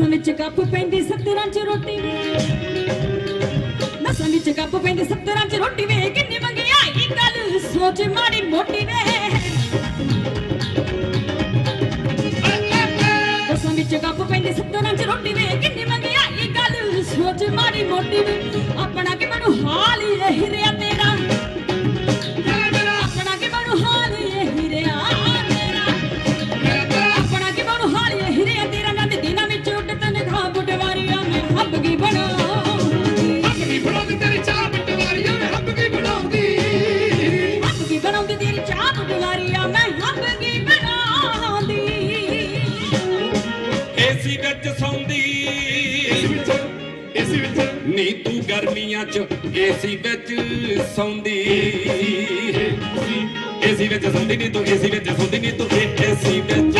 ਨਸਾਂ ਵਿੱਚ ਕੱਪ ਪੈਂਦੀ ਸੱਤਰਾਂ ਚ ਰੋਟੀ ਵੇ। ਨਸਾਂ ਵਿੱਚ ਕੱਪ ਪੈਂਦੀ ਸੱਤਰਾਂ ਚ ਰੋਟੀ ਵੇ। ਕਿੰਨੀ ਮੰਗਿਆਈ ਗੱਲ ਸੋਚ ਮਾੜੀ ਮੋਟੀ ਵੇ। ਨਸਾਂ ਵਿੱਚ ਕੱਪ ਪੈਂਦੀ ਸੱਤਰਾਂ ਚ ਰੋਟੀ ਵੇ। ਕਿੰਨੀ ਮੰਗਿਆਈ ਗੱਲ ਸੋਚ ਮਾੜੀ ਮੋਟੀ ਵੇ। ਆਪਣਾ ਕਿ ਮੈਨੂੰ ਹਾਲ ਹੀ ਇਹ ਰਿਹਾ ਏਸੀ ਵਿੱਚ ਸੌਂਦੀ ਏਸੀ ਵਿੱਚ ਸੌਂਦੀ ਨੀ ਤੂੰ, ਏਸੀ ਵਿੱਚ ਸੌਂਦੀ ਨੀ ਤੂੰ ਏਸੀ ਵਿੱਚ।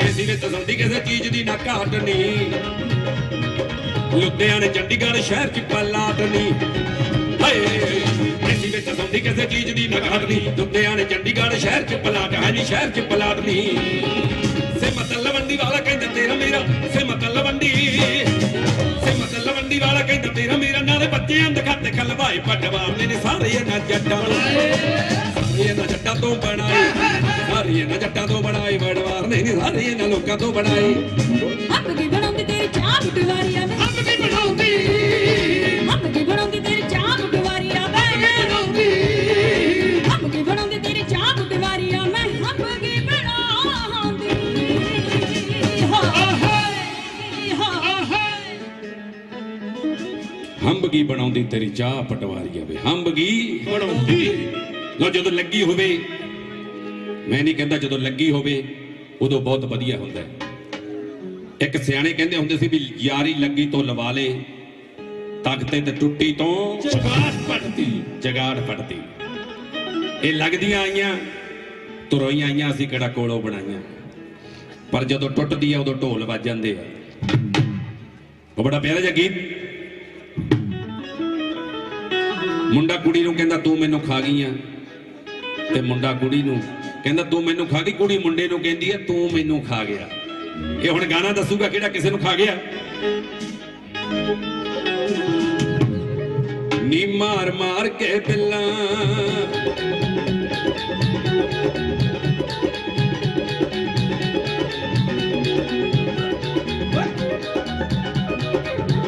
ਏਸੀ ਵਿੱਚ ਸੌਂਦੀ ਕਿਸੇ ਚੀਜ਼ ਦੀ ਨਾ ਘਾਟ ਨਹੀਂ ਲੁਧਿਆਣੇ, ਚੰਡੀਗੜ੍ਹ ਸ਼ਹਿਰ ਚ ਪਲਾਟ ਨਹੀਂ ਏਸੀ ਵਿੱਚ ਸੌਂਦੀ ਕਿਸੇ ਚੀਜ਼ ਦੀ ਨਾ ਘਾਟ ਨਹੀਂ ਲੁਧਿਆਣੇ, ਚੰਡੀਗੜ੍ਹ ਸ਼ਹਿਰ ਚ ਪਲਾਟ ਹੈ ਨਹੀਂ ਸ਼ਹਿਰ ਚ ਪਲਾਟ ਨਹੀਂ ਮਤਲਬ ਲਵੰਡੀ ਵਾਲਾ ਕਹਿੰਦਾ ਤੇਰਾ ਮੇਰਾ, ਸਿਮਤ ਲਵੰਡੀ। ਸਿਮਤ ਵਾਲਾ ਕਹਿੰਦਾ, ਤੇਰਾ ਮੇਰਾ ਨਾਲੇ ਬੱਚੇ ਅੰਦ ਖਾਤੇ ਖਲਵਾਏ ਪਟਵਾਰ ਨੇ ਸਾਰੇ ਇਹਨਾਂ ਜੱਟਾਂ ਨੂੰ। ਸਾਰੇ ਇਹਨਾਂ ਜੱਟਾਂ ਤੋਂ ਬਣਾਏ, ਸਾਰੇ ਇਹਨਾਂ ਜੱਟਾਂ ਤੋਂ ਬਣਾਏ ਵਡਵਾਰ ਨੇ ਨਹੀਂ ਸਾਰੇ ਇਹਨਾਂ ਲੋਕਾਂ ਤੋਂ ਬਣਾਏ। ਹੰਬਗੀ ਬਣਾਉਂਦੀ ਤੇਰੀ ਚਾਹ ਪਟਵਾਰੀ ਵੇ ਹੰਬਗੀ ਬਣਾਉਂਦੀ? ਲੋ ਜਦੋਂ ਲੱਗੀ ਹੋਵੇ, ਮੈਂ ਨਹੀਂ ਕਹਿੰਦਾ ਜਦੋਂ ਲੱਗੀ ਹੋਵੇ, ਉਦੋਂ ਬਹੁਤ ਵਧੀਆ ਹੁੰਦਾ ਇੱਕ ਸਿਆਣੇ ਕਹਿੰਦੇ ਹੁੰਦੇ ਸੀ ਵੀ ਯਾਰੀ ਲੱਗੀ ਤੋਂ ਲਵਾ ਲੇ ਤਖਤੇ ਤੇ ਟੁੱਟੀ ਤੋਂ ਚਗਾਟ ਪੜਦੀ ਜਗਾੜ ਫੜਦੀ ਇਹ ਲੱਗਦੀਆਂ ਆਈਆਂ, ਤੁਰੋਈਆਂ ਆਈਆਂ, ਅਸੀਂ ਕਿਹੜਾ ਕੋਲੋਂ ਬਣਾਈਆਂ? ਪਰ ਜਦੋਂ ਟੁੱਟਦੀ ਆ, ਉਦੋਂ ਢੋਲ ਵੱਜ ਜਾਂਦੇ ਆ। ਉਹ ਬੜਾ ਪਿਆਰਾ ਜਿਹਾ ਗੀਤ ਮੁੰਡਾ ਕੁੜੀ ਨੂੰ ਕਹਿੰਦਾ, ਤੂੰ ਮੈਨੂੰ ਖਾ ਗਈ ਆ। ਤੇ ਮੁੰਡਾ ਕੁੜੀ ਨੂੰ ਕਹਿੰਦਾ, ਤੂੰ ਮੈਨੂੰ ਖਾ ਗਈ? ਕੁੜੀ ਮੁੰਡੇ ਨੂੰ ਕਹਿੰਦੀ ਆ, ਤੂੰ ਮੈਨੂੰ ਖਾ ਗਿਆ। ਇਹ ਹੁਣ ਗਾਣਾ ਦੱਸੂਗਾ ਕਿਹੜਾ ਕਿਸੇ ਨੂੰ ਖਾ ਗਿਆ। ਨੀ ਮਾਰ ਮਾਰ ਕੇ ਬਿੱਲਾਂ। ਨੀ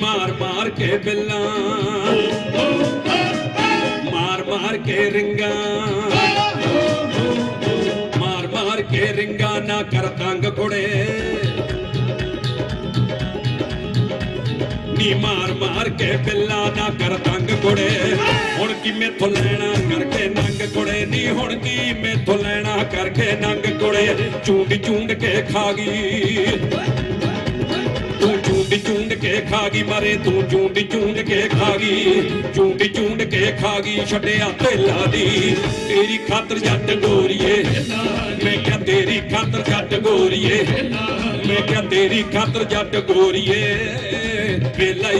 ਮਾਰ ਮਾਰ ਕੇ ਬਿੱਲਾਂ ਮਾਰ ਮਾਰ ਕੇ ਰਿੰਗਾਂ ਮਾਰ ਮਾਰ ਕੇ ਰਿੰਗਾਂ ਨਾ ਕਰ ਮਾਰ ਮਾਰ ਕੇ ਬਿੱਲਾ ਨਾ ਕਰ ਤੰਗ ਕੁੜੇ। ਹੁਣ ਕੀ ਮੈਥੋਂ ਲੈਣਾ ਕਰਕੇ ਨੰਗ ਕੁੜੇ, ਨੀ ਹੁਣ ਕੀ ਮੈਥੋਂ ਲੈਣਾ ਕਰਕੇ ਨੰਗ ਕੁੜੇ। ਚੂੰਡ ਚੂੰਡ ਕੇ ਖਾ ਗਈ। ਕੇ ਖਾ ਤੂੰ, ਚੂੰਡ ਚੂੰਡ ਕੇ ਖਾ ਗਈ। ਚੂੰਡ ਚੂੰਡ ਕੇ ਖਾ ਗਈ, ਛੱਡਿਆ ਤੇਲਾ ਦੀ। ਤੇਰੀ ਖਾਤਰ ਜੱਟ ਗੋਰੀਏ। ਮੈਂ ਕਿਹਾ ਤੇਰੀ ਖਾਤਰ ਜੱਟ ਗੋਰੀਏ। ਮੈਂ ਕਿਹਾ ਤੇਰੀ ਖਾਤਰ ਜੱਟ ਗੋਰੀਏ। ਵੇਲਾ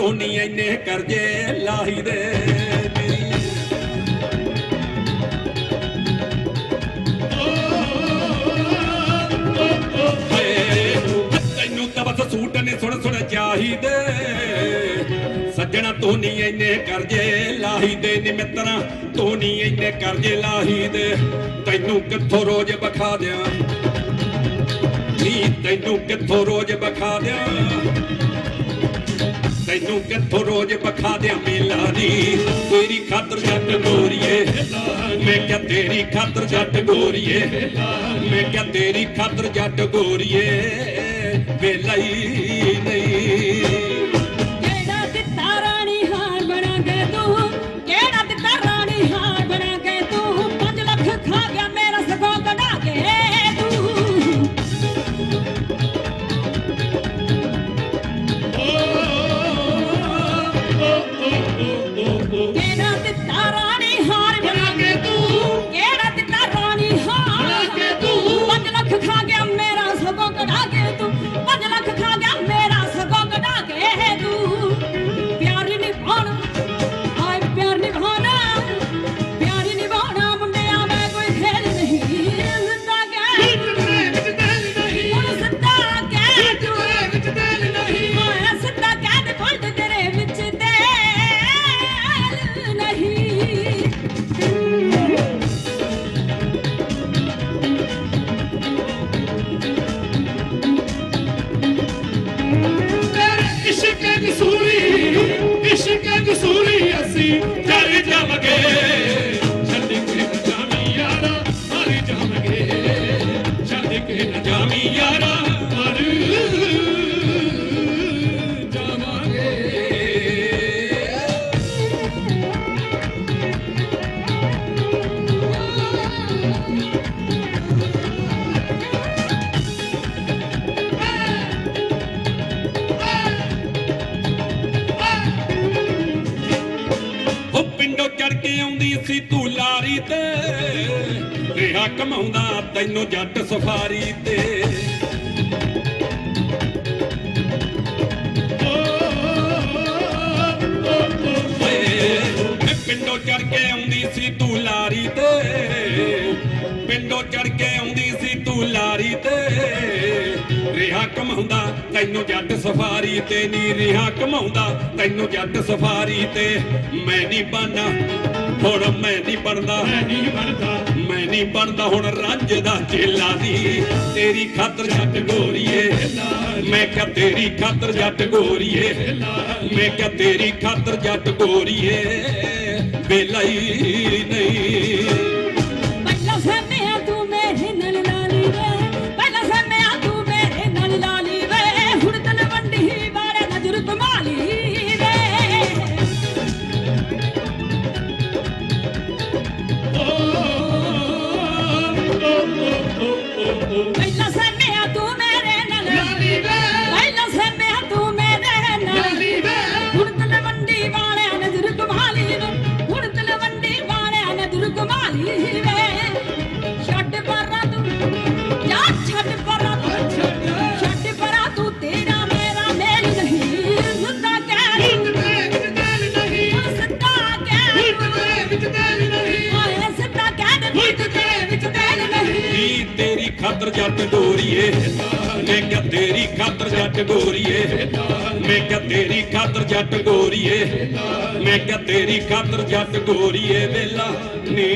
ਤੋਂ ਨੀ ਇੰਨੇ ਕਰਜੇ ਲਾਹੀਦੇ ਹਾਏ, ਤੈਨੂੰ ਦਬਤ ਸੂਟ ਨੇ ਸੁਣ ਸੁਣ ਚਾਹੀਦੇ ਸੱਜਣਾ ਤੂੰ ਨੀ ਇੰਨੇ ਕਰਜੇ ਲਾਹੀਦੇ ਨੀ ਮਿੱਤਰਾ ਤੂੰ ਨੀ ਇੰਨੇ ਕਰਜੇ ਲਾਹੀ ਦੇ। ਤੈਨੂੰ ਕਿੱਥੋਂ ਰੋਜ਼ ਬਖਾ ਦਿਆਂ? ਨੀ ਤੈਨੂੰ ਕਿੱਥੋਂ ਰੋਜ਼ ਬਖਾ ਦਿਆਂ? ਤੈਨੂੰ ਕਿੱਥੋਂ ਰੋਜ਼ ਬਖਾ ਦਿਆਂ ਮੇਲਾ ਦੀ ਤੇਰੀ ਖਾਤਰ ਜੱਟ ਗੋਰੀਏ। ਮੈਂ ਕਿਹਾ ਤੇਰੀ ਖਾਤਰ ਜੱਟ ਗੋਰੀਏ। ਮੈਂ ਕਿਹਾ ਤੇਰੀ ਖਾਤਰ ਜੱਟ ਗੋਰੀਏ। ਵੇਲਾ ਹੀ ਨਹੀਂ। ਆਉਂਦੀ ਸੀ ਤੂੰ ਲਾਰੀ ਤੇ। ਰਿਹਾ ਕਮਾਉਂਦਾ ਤੈਨੂੰ ਜੱਟ ਸਫਾਰੀ ਤੇ। ਪਿੰਡੋਂ ਚੜ ਕੇ ਆਉਂਦੀ ਸੀ ਤੂੰ ਲਾਰੀ ਤੇ। ਪਿੰਡੋਂ ਚੜ ਕੇ ਆਉਂਦੀ ਕਮਾਉਂਦਾ ਤੈਨੂੰ ਜੱਟ ਸਫਾਰੀ ਤੇ ਨਹੀਂ ਰਿਹਾ ਕਮਾਉਂਦਾ ਤੈਨੂੰ ਜੱਟ ਸਫਾਰੀ ਤੇ ਮੈਂ ਨਹੀਂ ਬਣਨਾ ਹੁਣ ਮੈਂ ਨਹੀਂ ਬਣਦਾ। ਮੈਂ ਨਹੀਂ ਬਣਦਾ। ਮੈਂ ਨਹੀਂ ਬਣਦਾ ਹੁਣ ਰੱਜ ਦਾ ਚੇਲਾ ਦੀ ਤੇਰੀ ਖਾਤਰ ਜੱਟ ਗੋਰੀਏ। ਮੈਂ ਕਿਹਾ ਤੇਰੀ ਖਾਤਰ ਜੱਟ ਗੋਰੀਏ। ਮੈਂ ਕਿਹਾ ਤੇਰੀ ਖਾਤਰ ਜੱਟ ਗੋਰੀਏ। ਹੀ ਨਹੀਂ। ਤੇਰੀ ਖਾਤਰ ਜੱਟ ਗੋਰੀਏ। ਮੈਂ ਕਿਹਾ ਤੇਰੀ ਖਾਤਰ ਜੱਟ ਗੋਰੀਏ। ਮੈਂ ਕਿਹਾ ਤੇਰੀ ਖਾਤਰ ਜੱਟ ਗੋਰੀਏ ਵੇਲਾ ਨੀ।